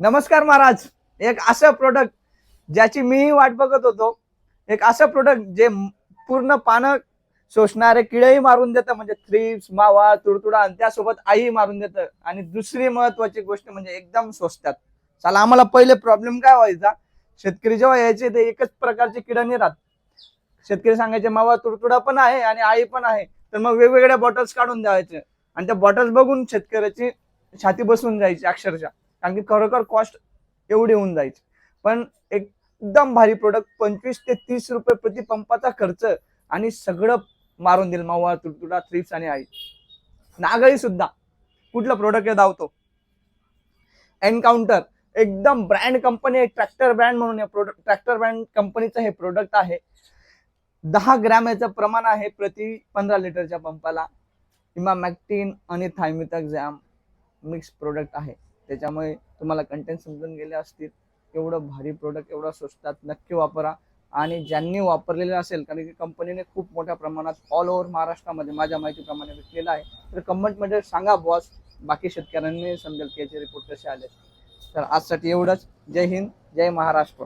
नमस्कार महाराज. एक असं प्रोडक्ट ज्याची मीही वाट बघत होतो. एक असं प्रोडक्ट जे पूर्ण पानं शोषणारे किडेही मारून देतं. म्हणजे थ्रिप्स मावा तुडतुडा आणि त्यासोबत आई मारून देतं. आणि दुसरी महत्वाची गोष्ट म्हणजे एकदम स्वस्तात चला आम्हाला पहिले प्रॉब्लेम काय व्हायचा? शेतकरी जेव्हा यायचे ते एकच प्रकारचे किडा नाही राहत शेतकरी सांगायचे मावा तुडतुडा पण आहे आणि आई पण आहे. तर मग वेगवेगळ्या बॉटल्स काढून द्यायचे. आणि त्या बॉटल्स बघून शेतकऱ्याची छाती बसून जायची अक्षरशः. कारण की खरोखर कॉस्ट एवढी होऊन जायची. पण एकदम भारी प्रोडक्ट पंचवीस ते तीस रुपये प्रति पंपाचा खर्च आणि सगळं मारून देईल. मावा तुडतुडा थ्रिप्स आणि आई. नागळी सुद्धा. कुठलं प्रोडक्ट धावतो? एनकाउंटर एकदम ब्रँड कंपनी आहे ट्रॅक्टर ब्रँड म्हणून प्रोडक्ट ट्रॅक्टर ब्रँड कंपनीचं हे प्रोडक्ट आहे. दहा ग्रॅम याचं प्रमाण आहे प्रति पंधरा लिटरच्या पंपाला. इमामॅक्टिन आणि थायमिथॅक्झॅम मिक्स प्रोडक्ट आहे. त्याच्यामुळे तुम्हाला कंटेंट समजून गेले असतील एवढं भारी प्रोडक्ट एवढं स्वस्तात नक्की वापरा. आणि ज्यांनी वापरलेलं असेल कारण की कंपनीने खूप मोठ्या प्रमाणात ऑल ओव्हर महाराष्ट्रामध्ये माझ्या माहितीप्रमाणे विकलेलं आहे. तर कमेंटमध्ये सांगा बॉस बाकी शेतकऱ्यांनी समजेल की याचे रिपोर्ट कसे आले. तर आजसाठी एवढंच. जय हिंद जय महाराष्ट्र.